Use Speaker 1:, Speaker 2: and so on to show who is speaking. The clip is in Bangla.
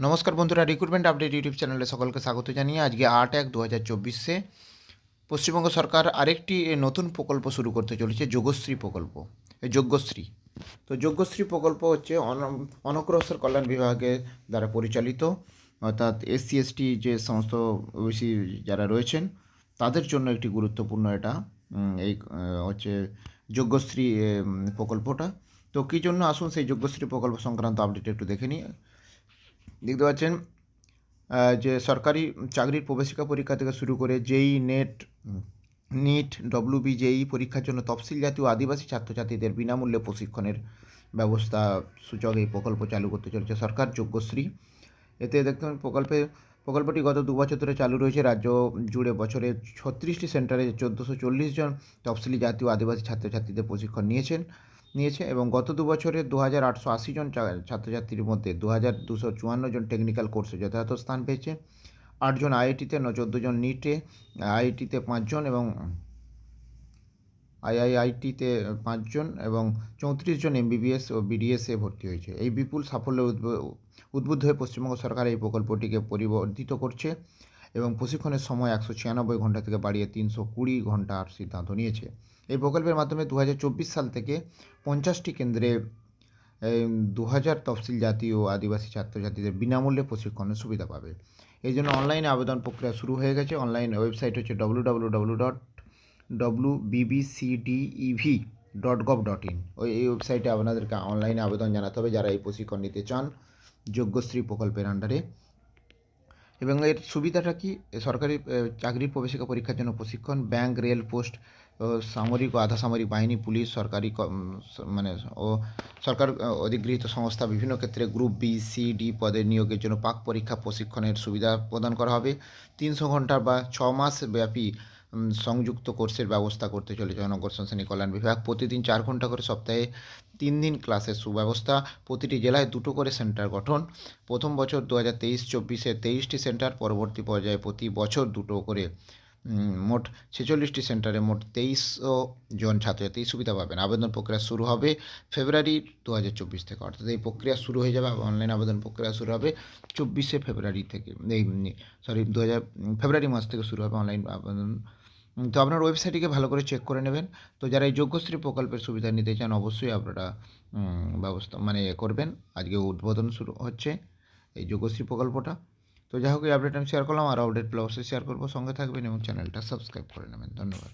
Speaker 1: নমস্কার বন্ধুরা রিক্রুটমেন্ট আপডেট ইউটিউব চ্যানেলে সকলকে স্বাগত জানিয়ে আজকে আট এক দু হাজার চব্বিশে পশ্চিমবঙ্গ সরকার আরেকটি নতুন প্রকল্প শুরু করতে চলেছে, যোগশ্রী প্রকল্প। যজ্ঞশ্রী তো যোগ্যশ্রী প্রকল্প হচ্ছে অন- অনগ্রসর কল্যাণ বিভাগের দ্বারা পরিচালিত, অর্থাৎ এসসি এসটি যে সমস্ত ওবিসি যারা রয়েছেন, তাদের জন্য একটি গুরুত্বপূর্ণ এটা এই হচ্ছে যোগ্যশ্রী প্রকল্পটা। তো কী জন্য আসুন সেই যোগ্যশ্রী প্রকল্প সংক্রান্ত আপডেট একটু দেখে নিই। দেখতে পাচ্ছেন যে সরকারি চাকরির প্রবেশিকা পরীক্ষা থেকে শুরু করে যেই নেট, নিট জেই পরীক্ষার জন্য তফসিল জাতীয় আদিবাসী ছাত্রছাত্রীদের বিনামূল্যে প্রশিক্ষণের ব্যবস্থা সূচক এই প্রকল্প চালু করতে চলেছে সরকার যোগ্যশ্রী। এতে দেখতে পাবেন প্রকল্পে, প্রকল্পটি গত দু বছর ধরে চালু রয়েছে। রাজ্য জুড়ে বছরে ছত্রিশটি সেন্টারে চোদ্দোশো চল্লিশ জন তফসিলি জাতীয় আদিবাসী ছাত্রছাত্রীদের প্রশিক্ষণ নিয়েছেন। নিয়েছে এবং গত দু বছরে দু হাজার আটশো আশি জন ছাত্রছাত্রীর মধ্যে দু হাজার দুশো চুয়ান্ন জন টেকনিক্যাল কোর্সে যথাযথ স্থান পেয়েছে। আটজন আইআইটিতে, ন চোদ্দ জন নিটে আইআইটিতে পাঁচজন এবং আইআইআইটিতে পাঁচজন এবং চৌত্রিশ জন এমবিবিএস ও বিডিএসে ভর্তি হয়েছে। এই বিপুল সাফল্যে উদ্ব- উদ্বুদ্ধ হয়ে পশ্চিমবঙ্গ সরকার এই প্রকল্পটিকে পরিবর্ধিত করছে। এবং প্রশিক্ষণের সময় একশো ছিয়ানব্বই ঘণ্টা থেকে বাড়িয়ে তিনশো কুড়ি ঘণ্টার সিদ্ধান্ত নিয়েছে। এই প্রকল্পের মাধ্যমে দু হাজার চব্বিশ সাল থেকে পঞ্চাশটি কেন্দ্রে দু হাজার তফসিল জাতি ও আদিবাসী ছাত্রছাত্রীদের বিনামূল্যে প্রশিক্ষণের সুবিধা পাবে। এই জন্য অনলাইনে আবেদন প্রক্রিয়া শুরু হয়ে গেছে। অনলাইন ওয়েবসাইট হচ্ছে W W W dot W BBCDEV dot gov dot in ওই, এই ওয়েবসাইটে আপনাদেরকে অনলাইনে আবেদন জানাতে হবে। যারা এই প্রশিক্ষণ নিতে চান, যোগ্যশ্রী প্রকল্পের আন্ডারে এবং এর সুবিধাটা কি? সরকারি চাকরির প্রবেশিকা পরীক্ষার জন্য প্রশিক্ষণ, ব্যাংক, রেল পোস্ট সামরিক ও আধা সামরিক বাহিনী, পুলিশ, সরকারি মানে ও সরকার অধিগৃহীত সংস্থা, বিভিন্ন ক্ষেত্রে গ্রুপ বি, সি, ডি পদে নিয়োগের জন্য পাক পরীক্ষা প্রশিক্ষণের সুবিধা প্রদান করা হবে। তিনশো ঘণ্টা বা ছ মাস ব্যাপী সংযুক্ত কোর্সের ব্যবস্থা করতে চলেছে জনগণ শ্রেণি কল্যাণ বিভাগ। প্রতিদিন চার ঘণ্টা করে সপ্তাহে তিন দিন ক্লাসের সুব্যবস্থা। প্রতিটি জেলায় দুটো করে সেন্টার গঠন। প্রথম বছর দু হাজার তেইশ, চব্বিশে তেইশটি সেন্টার, পরবর্তী পর্যায়ে প্রতি বছর দুটো করে মোট ছেচল্লিশটি সেন্টারে মোট তেইশশো জন ছাত্রছাত্রী সুবিধা পাবেন। আবেদন প্রক্রিয়া শুরু হবে ফেব্রুয়ারি দু হাজার চব্বিশ থেকে। অর্থাৎ এই প্রক্রিয়া শুরু হয়ে যাবে, অনলাইন আবেদন প্রক্রিয়া শুরু হবে চব্বিশে ফেব্রুয়ারি থেকে। এই সরি দু হাজার ফেব্রুয়ারি মাস থেকে শুরু হবে অনলাইন আবেদন। তো আপনার ওয়েবসাইটটিকে ভালো করে চেক করে নেবেন। তো যারা এই যোগ্যশ্রী প্রকল্পের সুবিধা নিতে চান, অবশ্যই আপনারা ব্যবস্থা মানে এ করবেন। আজকে উদ্বোধন শুরু হচ্ছে এই যোগ্যশ্রী প্রকল্পটা। তো যাই হোক এই আপডেট আমি শেয়ার করলাম আর আপডেট প্লে অবশ্যই শেয়ার করবো সঙ্গে থাকবেন এবং চ্যানেলটা সাবস্ক্রাইব করে নেবেন ধন্যবাদ